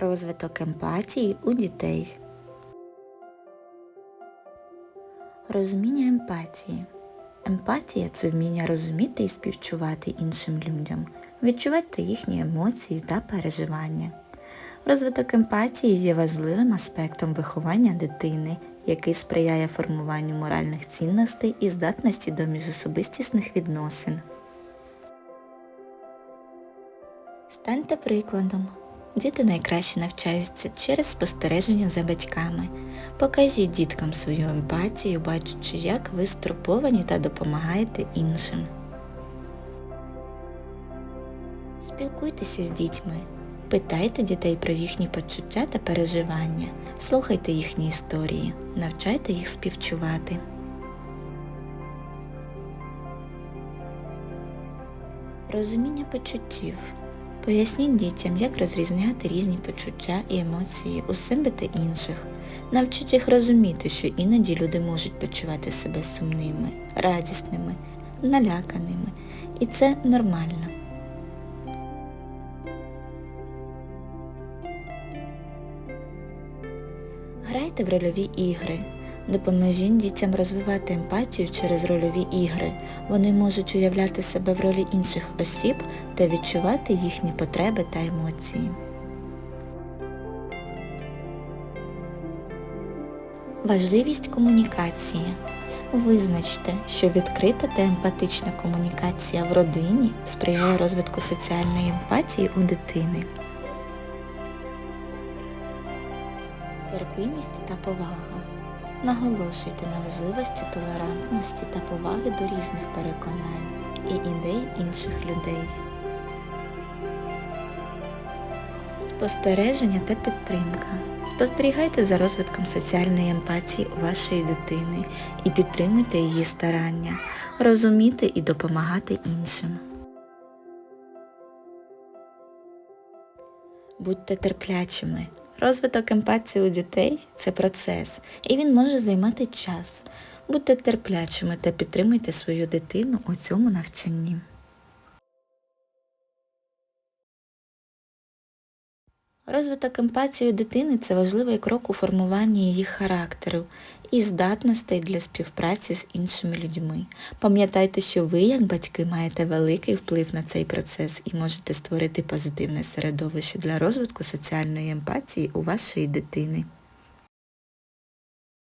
Розвиток емпатії у дітей. Розуміння емпатії. Емпатія це вміння розуміти і співчувати іншим людям, відчувати їхні емоції та переживання. Розвиток емпатії є важливим аспектом виховання дитини, який сприяє формуванню моральних цінностей і здатності до міжособистісних відносин. Станьте прикладом. Діти найкраще навчаються через спостереження за батьками. Покажіть діткам свою емпатію, бачачи, як ви стурбовані та допомагаєте іншим. Спілкуйтеся з дітьми. Питайте дітей про їхні почуття та переживання. Слухайте їхні історії, навчайте їх співчувати. Розуміння почуттів. Поясніть дітям, як розрізняти різні почуття і емоції у себе та інших. Навчіть їх розуміти, що іноді люди можуть почувати себе сумними, радісними, наляканими, і це нормально. Грайте в рольові ігри. Допоможіть дітям розвивати емпатію через рольові ігри. Вони можуть уявляти себе в ролі інших осіб та відчувати їхні потреби та емоції. Важливість комунікації. Визначте, що відкрита та емпатична комунікація в родині сприяє розвитку соціальної емпатії у дитини. Терпимість та повага. Наголошуйте на важливості толерантності та поваги до різних переконань і ідей інших людей. Спостереження та підтримка. Спостерігайте за розвитком соціальної емпатії у вашої дитини і підтримуйте її старання, розуміти і допомагати іншим. Будьте терплячими. Розвиток емпатії у дітей це процес, і він може займати час. Будьте терплячими та підтримуйте свою дитину у цьому навчанні. Розвиток емпатії дитини це важливий крок у формуванні її характеру і здатностей для співпраці з іншими людьми. Пам'ятайте, що ви, як батьки, маєте великий вплив на цей процес і можете створити позитивне середовище для розвитку соціальної емпатії у вашої дитини.